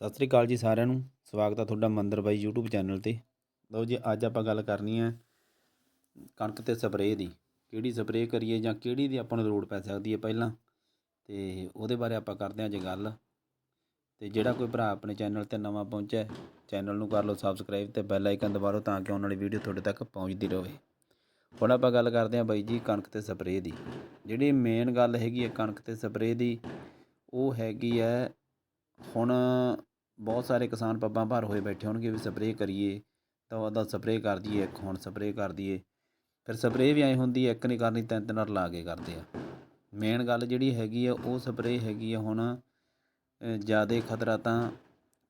ਸਤਿ ਸ੍ਰੀ ਅਕਾਲ ਜੀ ਸਾਰਿਆਂ ਨੂੰ। ਸਵਾਗਤ ਆ ਤੁਹਾਡਾ ਮੰਦਰ ਬਾਈ YouTube ਚੈਨਲ ਤੇ। ਲਓ ਜੀ, ਅੱਜ ਆਪਾਂ ਗੱਲ ਕਰਨੀ ਹੈ ਕਣਕ ਤੇ ਸਪਰੇਅ ਦੀ। ਕਿਹੜੀ ਸਪਰੇਅ ਕਰੀਏ ਜਾਂ ਕਿਹੜੀ ਦੀ ਆਪਾਂ ਨੂੰ ਲੋੜ ਪੈ ਸਕਦੀ ਹੈ ਪਹਿਲਾਂ? ਤੇ ਉਹਦੇ ਬਾਰੇ ਆਪਾਂ ਕਰਦੇ ਹਾਂ ਅੱਜ ਗੱਲ। ਤੇ ਜਿਹੜਾ ਕੋਈ ਭਰਾ ਆਪਣੇ ਚੈਨਲ ਤੇ ਨਵਾਂ ਪਹੁੰਚਿਆ ਚੈਨਲ ਨੂੰ ਕਰ ਲਓ ਸਬਸਕ੍ਰਾਈਬ ਤੇ ਬੈਲ ਆਈਕਨ ਦਬਾ ਲਓ ਤਾਂ ਕਿ ਆਉਣ ਵਾਲੀ ਵੀਡੀਓ ਤੁਹਾਡੇ ਤੱਕ ਪਹੁੰਚਦੀ ਰਹੇ। ਹੁਣ ਆਪਾਂ ਗੱਲ ਕਰਦੇ ਹਾਂ ਬਾਈ ਜੀ ਕਣਕ ਤੇ ਸਪਰੇਅ ਦੀ। ਜਿਹੜੀ ਮੇਨ ਗੱਲ ਹੈਗੀ ਹੈ ਕਣਕ ਤੇ ਸਪਰੇਅ ਦੀ, ਉਹ ਹੈਗੀ ਹੈ ਹੁਣ ਬਹੁਤ ਸਾਰੇ ਕਿਸਾਨ ਪੱਬਾਂ ਭਰ ਹੋਏ ਬੈਠੇ ਹੋਣਗੇ ਵੀ ਸਪਰੇਅ ਕਰੀਏ, ਤਾਂ ਉਹਦਾ ਸਪਰੇਅ ਕਰ ਦਈਏ, ਇੱਕ ਹੁਣ ਸਪਰੇਅ ਕਰ ਦਈਏ। ਫਿਰ ਸਪਰੇਅ ਵੀ ਐਂ ਹੁੰਦੀ ਇੱਕ ਨਹੀਂ ਕਰਨੀ, ਤਿੰਨ ਤਿੰਨ ਵਾਰ ਲਾ ਕੇ ਕਰਦੇ ਆ। ਮੇਨ ਗੱਲ ਜਿਹੜੀ ਹੈਗੀ ਆ, ਉਹ ਸਪਰੇਅ ਹੈਗੀ ਆ ਹੁਣ ਜ਼ਿਆਦਾ ਖਤਰਾ ਤਾਂ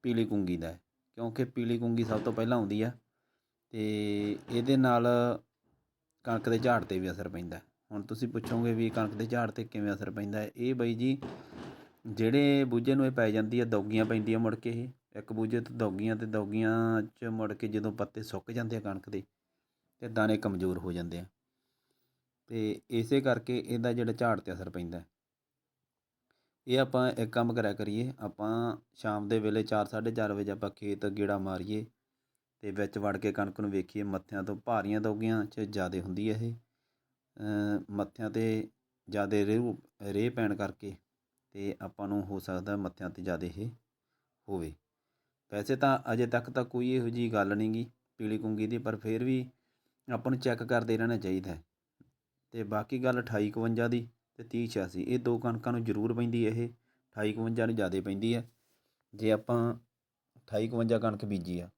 ਪੀਲੀ ਕੁੰਗੀ ਦਾ ਹੈ, ਕਿਉਂਕਿ ਪੀਲੀ ਕੁੰਗੀ ਸਭ ਤੋਂ ਪਹਿਲਾਂ ਆਉਂਦੀ ਆ, ਤੇ ਇਹਦੇ ਨਾਲ ਕਣਕ ਦੇ ਝਾੜ ਤੇ ਵੀ ਅਸਰ ਪੈਂਦਾ। ਹੁਣ ਤੁਸੀਂ ਪੁੱਛੋਗੇ ਵੀ ਕਣਕ ਦੇ ਝਾੜ ਤੇ ਕਿਵੇਂ ਅਸਰ ਪੈਂਦਾ, ਇਹ ਬਈ ਜੀ ਜਿਹੜੇ ਬੂਝੇ ਨੂੰ ਇਹ ਪੈ ਜਾਂਦੀ ਹੈ ਦੌਗੀਆਂ ਪੈਂਦੀਆਂ ਮੁੜ ਕੇ ਇਹ। ਇੱਕ ਬੂਝੇ ਤੋਂ ਦੌਗੀਆਂ ਅਤੇ ਦੌਗੀਆਂ 'ਚ ਮੁੜ ਕੇ ਜਦੋਂ ਪੱਤੇ ਸੁੱਕ ਜਾਂਦੇ ਆ ਕਣਕ ਦੇ, ਤੇ ਦਾਣੇ ਕਮਜ਼ੋਰ ਹੋ ਜਾਂਦੇ ਆ। ਅਤੇ ਇਸੇ ਕਰਕੇ ਇਹਦਾ ਜਿਹੜਾ ਝਾੜ ਤੇ ਅਸਰ ਪੈਂਦਾ ਇਹ ਆਪਾਂ ਇੱਕ ਕੰਮ ਕਰਿਆ ਕਰੀਏ, ਆਪਾਂ ਸ਼ਾਮ ਦੇ ਵੇਲੇ 4:30 ਵਜੇ ਆਪਾਂ ਖੇਤ ਗੇੜਾ ਮਾਰੀਏ ਅਤੇ ਵਿੱਚ ਵੜ ਕੇ ਕਣਕ ਨੂੰ ਵੇਖੀਏ, ਮੱਥਿਆਂ ਤੋਂ ਭਾਰੀਆਂ ਦੌਗੀਆਂ 'ਚ ਜ਼ਿਆਦਾ ਹੁੰਦੀ ਹੈ ਇਹ। ਮੱਥਿਆਂ ਤੇ ਜ਼ਿਆਦਾ ਰੇਹ ਰੇਹ ਪੈਣ ਕਰਕੇ ਅਤੇ ਆਪਾਂ ਨੂੰ ਹੋ ਸਕਦਾ ਮੱਥਿਆਂ ਤੇ ਜ਼ਿਆਦਾ ਇਹ ਹੋਵੇ। ਵੈਸੇ ਤਾਂ ਅਜੇ ਤੱਕ ਤਾਂ ਕੋਈ ਇਹੋ ਜਿਹੀ ਗੱਲ ਨਹੀਂ ਗੀ ਪੀਲੀ ਕੁੰਗੀ ਦੀ, ਪਰ ਫਿਰ ਵੀ ਆਪਾਂ ਨੂੰ ਚੈੱਕ ਕਰਦੇ ਰਹਿਣਾ ਚਾਹੀਦਾ ਹੈ। ਤੇ ਬਾਕੀ ਗੱਲ 2851 ਦੀ ਅਤੇ ਤੇ 3086 ਇਹ ਦੋ ਕਣਕਾਂ ਨੂੰ ਜ਼ਰੂਰ ਪੈਂਦੀ ਇਹ 2851 ਨੂੰ ਜ਼ਿਆਦਾ ਪੈਂਦੀ ਹੈ। ਜੇ ਆਪਾਂ 2851 ਕਣਕ ਬੀਜੀ ਆ,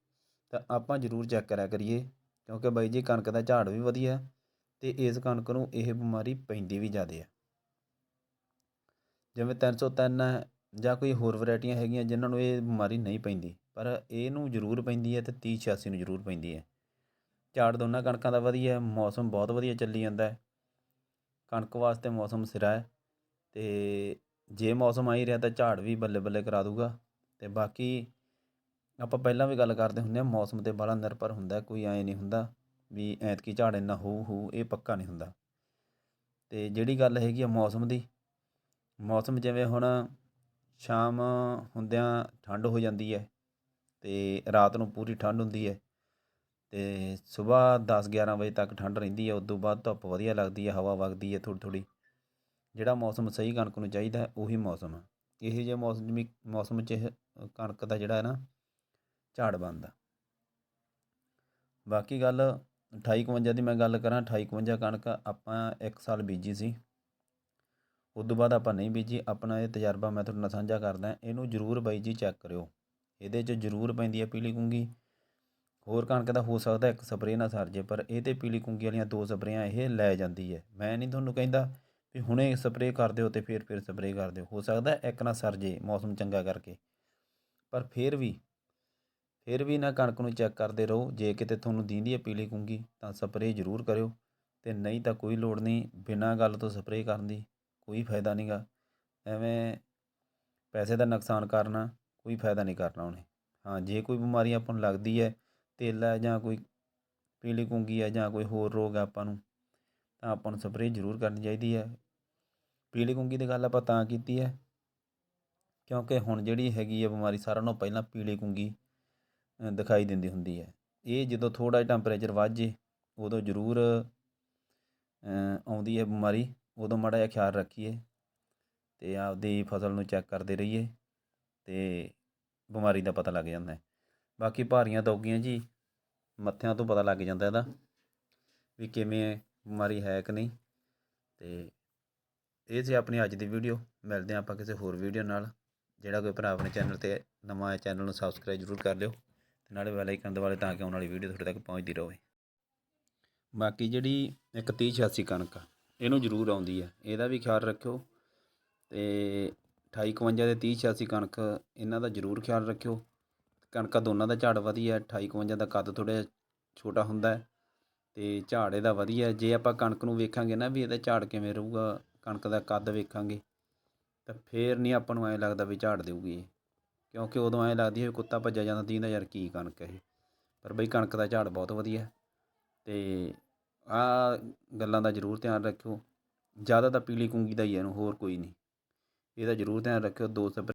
ਤਾਂ ਆਪਾਂ ਜ਼ਰੂਰ ਚੈੱਕ ਕਰਿਆ ਕਰੀਏ, ਕਿਉਂਕਿ ਬਾਈ ਜੀ ਕਣਕ ਦਾ ਝਾੜ ਵੀ ਵਧੀਆ ਅਤੇ ਇਸ ਕਣਕ ਨੂੰ ਇਹ ਬਿਮਾਰੀ ਪੈਂਦੀ ਵੀ ਜ਼ਿਆਦਾ ਹੈ। ਜਿਵੇਂ 303 ਹੈ ਜਾਂ ਕੋਈ ਹੋਰ ਵਰਾਇਟੀਆਂ ਹੈਗੀਆਂ ਜਿਹਨਾਂ ਨੂੰ ਇਹ ਬਿਮਾਰੀ ਨਹੀਂ ਪੈਂਦੀ, ਪਰ ਇਹਨੂੰ ਜ਼ਰੂਰ ਪੈਂਦੀ ਹੈ ਅਤੇ ਤੀਹ ਛਿਆਸੀ ਨੂੰ ਜ਼ਰੂਰ ਪੈਂਦੀ ਹੈ। ਝਾੜ ਦੋਨਾਂ ਕਣਕਾਂ ਦਾ ਵਧੀਆ ਮੌਸਮ ਬਹੁਤ ਵਧੀਆ ਚੱਲੀ ਜਾਂਦਾ ਹੈ। ਕਣਕ ਵਾਸਤੇ ਮੌਸਮ ਸਿਰਾ ਹੈ ਅਤੇ ਜੇ ਮੌਸਮ ਆਈ ਰਿਹਾ ਤਾਂ ਝਾੜ ਵੀ ਬੱਲੇ ਬੱਲੇ ਕਰਾ ਦੂਗਾ। ਅਤੇ ਬਾਕੀ ਆਪਾਂ ਪਹਿਲਾਂ ਵੀ ਗੱਲ ਕਰਦੇ ਹੁੰਦੇ ਹਾਂ, ਮੌਸਮ ਤੇ ਬਾਹਲਾ ਨਿਰਭਰ ਹੁੰਦਾ, ਕੋਈ ਐਂ ਨਹੀਂ ਹੁੰਦਾ ਵੀ ਐਤਕੀ ਝਾੜ ਇੰਨਾ ਹੋਊ ਹੋਊ ਇਹ ਪੱਕਾ ਨਹੀਂ ਹੁੰਦਾ। ਅਤੇ ਜਿਹੜੀ ਗੱਲ ਹੈਗੀ ਆ ਮੌਸਮ ਦੀ ਮੌਸਮ ਜਿਵੇਂ ਹੁਣ ਸ਼ਾਮ ਹੁੰਦਿਆਂ ਠੰਡ ਹੋ ਜਾਂਦੀ ਹੈ ਅਤੇ ਰਾਤ ਨੂੰ ਪੂਰੀ ਠੰਡ ਹੁੰਦੀ ਹੈ ਅਤੇ ਸਵੇਰ 10 11 ਵਜੇ ਤੱਕ ਠੰਡ ਰਹਿੰਦੀ ਹੈ ਉਸ ਤੋਂ ਬਾਅਦ ਧੁੱਪ ਵਧੀਆ ਲੱਗਦੀ ਹੈ, ਹਵਾ ਵਗਦੀ ਹੈ ਥੋੜ੍ਹੀ ਥੋੜ੍ਹੀ। ਜਿਹੜਾ ਮੌਸਮ ਸਹੀ ਕਣਕ ਨੂੰ ਚਾਹੀਦਾ ਉਹੀ ਮੌਸਮ ਹੈ। ਇਹੋ ਜਿਹੇ ਮੌਸਮੀ ਮੌਸਮ 'ਚ ਕਣਕ ਦਾ ਜਿਹੜਾ ਹੈ ਨਾ, ਝਾੜ ਬਣਦਾ। ਬਾਕੀ ਗੱਲ 2851 ਦੀ ਮੈਂ ਗੱਲ ਕਰਾਂ 2851 ਕਣਕ ਆਪਾਂ ਇੱਕ ਸਾਲ ਬੀਜੀ ਸੀ। ਉਸ ਤੋਂ ਬਾਅਦ ਆਪਾਂ ਨਹੀਂ ਬੀਜੀ, ਆਪਣਾ ਇਹ ਤਜਰਬਾ ਮੈਂ ਤੁਹਾਡੇ ਨਾਲ ਸਾਂਝਾ ਕਰਦਾ ਇਹਨੂੰ ਜ਼ਰੂਰ ਬਾਈ ਜੀ ਚੈੱਕ ਕਰਿਓ। ਇਹਦੇ 'ਚ ਜ਼ਰੂਰ ਪੈਂਦੀ ਹੈ ਪੀਲੀ ਕੁੰਗੀ। ਹੋਰ ਕਣਕ ਦਾ ਹੋ ਸਕਦਾ ਇੱਕ ਸਪਰੇਅ ਨਾ ਸਰ ਜੇ, ਪਰ ਇਹ ਤੇ ਪੀਲੀ ਕੁੰਗੀ ਵਾਲੀਆਂ ਦੋ ਸਪਰੇਆਂ ਇਹ ਲੈ ਜਾਂਦੀ ਹੈ। ਮੈਂ ਨਹੀਂ ਤੁਹਾਨੂੰ ਕਹਿੰਦਾ ਵੀ ਹੁਣੇ ਸਪਰੇਅ ਕਰ ਦਿਓ ਤੇ ਫਿਰ ਫਿਰ ਸਪਰੇਅ ਕਰ ਦਿਓ। ਹੋ ਸਕਦਾ ਇੱਕ ਨਾ ਸਰ ਜੇ, ਮੌਸਮ ਚੰਗਾ ਕਰਕੇ। ਪਰ ਫਿਰ ਵੀ ਫਿਰ ਵੀ ਨਾ ਕਣਕ ਨੂੰ ਚੈੱਕ ਕਰਦੇ ਰਹੋ। ਜੇ ਕਿਤੇ ਤੁਹਾਨੂੰ ਦੀਂਦੀ ਹੈ ਪੀਲੀ ਕੁੰਗੀ, ਤਾਂ ਸਪਰੇਅ ਜ਼ਰੂਰ ਕਰਿਓ। ਤੇ ਨਹੀਂ ਤਾਂ ਕੋਈ ਲੋੜ ਨਹੀਂ ਬਿਨਾਂ ਗੱਲ ਤੋਂ ਸਪਰੇਅ ਕਰਨ ਦੀ। ਕੋਈ ਫਾਇਦਾ ਨਹੀਂਗਾ ਐਵੇਂ ਪੈਸੇ ਦਾ ਨੁਕਸਾਨ ਕਰਨਾ, ਕੋਈ ਫਾਇਦਾ ਨਹੀਂ ਕਰਨਾ ਉਹਨੇ। ਹਾਂ, ਜੇ ਕੋਈ ਬਿਮਾਰੀ ਆਪਾਂ ਨੂੰ ਲੱਗਦੀ ਹੈ, ਤੇਲ ਹੈ ਜਾਂ ਕੋਈ ਪੀਲੀ ਕੁੰਗੀ ਹੈ ਜਾਂ ਕੋਈ ਹੋਰ ਰੋਗ ਹੈ ਆਪਾਂ ਨੂੰ, ਤਾਂ ਆਪਾਂ ਨੂੰ ਸਪਰੇਅ ਜ਼ਰੂਰ ਕਰਨੀ ਚਾਹੀਦੀ ਹੈ। ਪੀਲੀ ਕੁੰਗੀ ਦੀ ਗੱਲ ਆਪਾਂ ਤਾਂ ਕੀਤੀ ਹੈ, ਕਿਉਂਕਿ ਹੁਣ ਜਿਹੜੀ ਹੈਗੀ ਹੈ ਬਿਮਾਰੀ ਸਾਰਿਆਂ ਨਾਲੋਂ ਪਹਿਲਾਂ ਪੀਲੀ ਕੁੰਗੀ ਦਿਖਾਈ ਦਿੰਦੀ ਹੁੰਦੀ ਹੈ। ਇਹ ਜਦੋਂ ਥੋੜ੍ਹਾ ਜਿਹਾ ਟੈਂਪਰੇਚਰ ਵੱਧ ਜੇ, ਉਦੋਂ ਜ਼ਰੂਰ ਆਉਂਦੀ ਹੈ ਬਿਮਾਰੀ। ਉਦੋਂ ਮਾੜਾ ਜਿਹਾ ਖਿਆਲ ਰੱਖੀਏ ਅਤੇ ਆਪਦੀ ਫਸਲ ਨੂੰ ਚੈੱਕ ਕਰਦੇ ਰਹੀਏ ਅਤੇ ਬਿਮਾਰੀ ਦਾ ਪਤਾ ਲੱਗ ਜਾਂਦਾ ਬਾਕੀ ਭਾਰੀਆਂ ਦੌਗੀਆਂ ਜੀ, ਮੱਥਿਆਂ ਤੋਂ ਪਤਾ ਲੱਗ ਜਾਂਦਾ ਇਹਦਾ ਵੀ ਕਿਵੇਂ ਬਿਮਾਰੀ ਹੈ ਕਿ ਨਹੀਂ ਅਤੇ ਇਹ ਸੀ ਆਪਣੀ ਅੱਜ ਦੀ ਵੀਡੀਓ। ਮਿਲਦੇ ਹਾਂ ਆਪਾਂ ਕਿਸੇ ਹੋਰ ਵੀਡੀਓ ਨਾਲ। ਜਿਹੜਾ ਕੋਈ ਭਰਾ ਆਪਣੇ ਚੈਨਲ ਤੇ ਨਵਾਂ ਹੈ ਚੈਨਲ ਨੂੰ ਸਬਸਕ੍ਰਾਈਬ ਜ਼ਰੂਰ ਕਰ ਲਿਓ ਅਤੇ ਨਾਲੇ ਬੈਲ ਆਈਕਨ ਦਬਾ ਲਿਓ ਤਾਂ ਕਿ ਆਉਣ ਵਾਲੀ ਵੀਡੀਓ ਤੁਹਾਡੇ ਤੱਕ ਪਹੁੰਚਦੀ ਰਹੇ। ਬਾਕੀ ਜਿਹੜੀ ਇੱਕ 30 86 ਕਣਕ ਆ ਇਹਨੂੰ ਜ਼ਰੂਰ ਆਉਂਦੀ ਹੈ। ਇਹਦਾ ਵੀ ਖਿਆਲ ਰੱਖਿਓ ਤੇ 2851 ਦੇ 30 86 ਕਣਕ ਇਹਨਾਂ ਦਾ ਜ਼ਰੂਰ ਖਿਆਲ ਰੱਖਿਓ। ਕਣਕਾਂ ਦੋਨਾਂ ਦਾ ਝਾੜ ਵਧੀਆ 2851 ਦਾ ਕੱਦ ਥੋੜ੍ਹਾ ਛੋਟਾ ਹੁੰਦਾ ਤੇ ਝਾੜ ਇਹਦਾ ਵਧੀਆ ਜੇ ਆਪਾਂ ਕਣਕ ਨੂੰ ਵੇਖਾਂਗੇ ਨਾ ਵੀ ਇਹਦਾ ਝਾੜ ਕਿਵੇਂ ਰਹੂਗਾ, ਕਣਕ ਦਾ ਕੱਦ ਵੇਖਾਂਗੇ ਤਾਂ ਫੇਰ ਨਹੀਂ ਆਪਾਂ ਨੂੰ ਐਂ ਲੱਗਦਾ ਵੀ ਝਾੜ ਦੇਊਗੀ ਕਿਉਂਕਿ ਉਦੋਂ ਐਂ ਲੱਗਦੀ ਹੈ ਕੁੱਤਾ ਭੱਜਿਆ ਜਾਂਦਾ, ਦੀਂਦਾ ਯਾਰ ਕੀ ਕਣਕ ਇਹ। ਪਰ ਬਈ ਕਣਕ ਦਾ ਝਾੜ ਬਹੁਤ ਵਧੀਆ ਤੇ ਆਹ ਗੱਲਾਂ ਦਾ ਜ਼ਰੂਰ ਧਿਆਨ ਰੱਖਿਓ, ਜ਼ਿਆਦਾ ਤਾਂ ਪੀਲੀ ਕੁੰਗੀ ਦਾ ਹੀ ਇਹਨੂੰ, ਹੋਰ ਕੋਈ ਨਹੀਂ। ਇਹਦਾ ਜ਼ਰੂਰ ਧਿਆਨ ਰੱਖਿਓ, ਦੋ ਸਪਰੇ